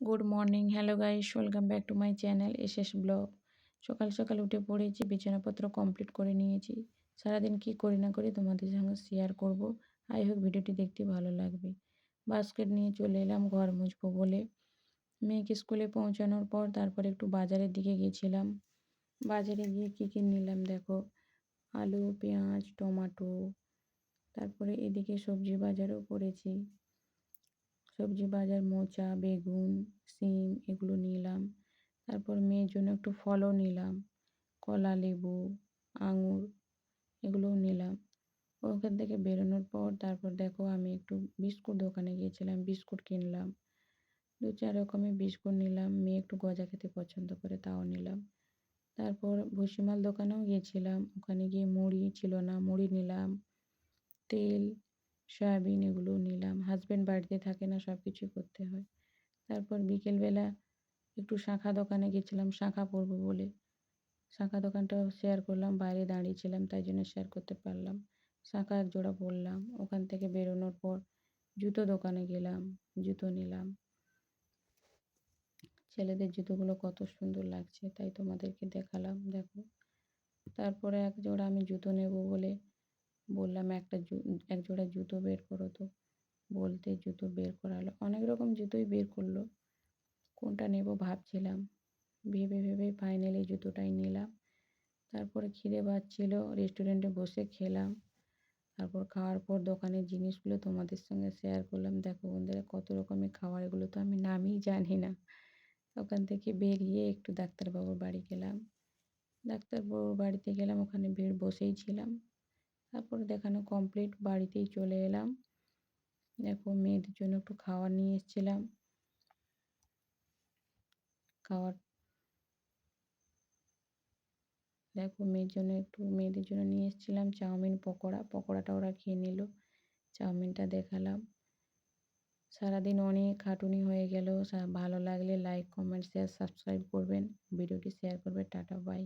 Good morning, hello guys, welcome back to my channel SS vlog. সকাল সকাল উঠে পড়েছি, বিছানাপত্র কমপ্লিট করে নিয়েছি। সারাদিন কি করি না করি তোমাদের সঙ্গে শেয়ার করব। আই হোক, ভিডিওটি দেখতে ভালো লাগবে। বাস্কেট নিয়ে চলে এলাম, ঘর মুছবো বলে। মেয়েকে স্কুলে পৌঁছানোর পর তারপর একটু বাজারের দিকে গেছিলাম। বাজারে গিয়ে কী কী নিলাম দেখো। আলু, পেঁয়াজ, টমাটো, তারপরে এদিকে সবজি বাজারও করেছি। সবজি বাজার, মোচা, বেগুন, সিম এগুলো নিলাম। তারপর মেয়ের জন্য একটু ফলও নিলাম। কলা, লেবু, আঙুর এগুলোও নিলাম। ওখান থেকে বেরোনোর পর তারপর দেখো আমি একটু বিস্কুট দোকানে গিয়েছিলাম, বিস্কুট কিনলাম। দু চার রকমের বিস্কুট নিলাম, মেয়ে একটু গজা খেতে পছন্দ করে তাও নিলাম। তারপর ভুসিমাল দোকানেও গিয়েছিলাম, ওখানে গিয়ে মুড়ি ছিল না, মুড়ি নিলাম, তেল সয়াবিন এগুলো নিলাম। হাজব্যান্ড বাড়িতে থাকে না সব কিছু করতে হয়। তারপর বিকেলবেলা একটু শাঁখা দোকানে গেছিলাম, শাঁখা পরবো বলে। শাঁখা দোকানটাও শেয়ার করলাম, বাইরে দাঁড়িয়েছিলাম, তাই জন্য শেয়ার করতে পারলাম। শাঁখা এক জোড়া পরলাম, ওখান থেকে বেরোনোর পর জুতো দোকানে গেলাম, জুতো নিলাম। ছেলেদের জুতোগুলো কত সুন্দর লাগছে, তাই তোমাদেরকে দেখালাম, দেখো। তারপরে এক জোড়া আমি জুতো নেব বলে বললাম, একটা এক জোড়া জুতো বের করো তো। বলতে জুতো বের করালো। অনেক রকম জুতোই বের করল। কোনটা নেব ভাবছিলাম। ভেবে ভেবে ফাইনালি জুতোটাই নিলাম। তারপরে খিদে পাচ্ছিল রেস্টুরেন্টে বসে খেলাম। তারপর খাওয়ার পর দোকানের জিনিসগুলো তোমাদের সঙ্গে শেয়ার করলাম। দেখো বন্ধুরা, কত রকমের খাবার, এগুলো তো আমি নামই জানি না। ওখান থেকে বেরিয়ে একটু ডাক্তারবাবুর বাড়ি গেলাম। ডাক্তারবাবুর বাড়িতে গেলাম, ওখানে ভিড় বসেই ছিলাম। তারপরে দেখানো কমপ্লিট বাড়িতেই চলে এলাম। দেখো, মেয়েদের জন্য একটু খাবার নিয়ে এসেছিলাম। খাবার দেখো, মেয়ের জন্য একটু, মেয়েদের জন্য নিয়ে এসেছিলাম চাউমিন, পকোড়া। পকোড়াটা ওরা খেয়ে নিল। চাউমিনটা দেখালাম। সারাদিন অনেক খাটুনি হয়ে গেল। ভালো লাগলে লাইক কমেন্ট শেয়ার সাবস্ক্রাইব করবেন। ভিডিওটি শেয়ার করবে। Tata bye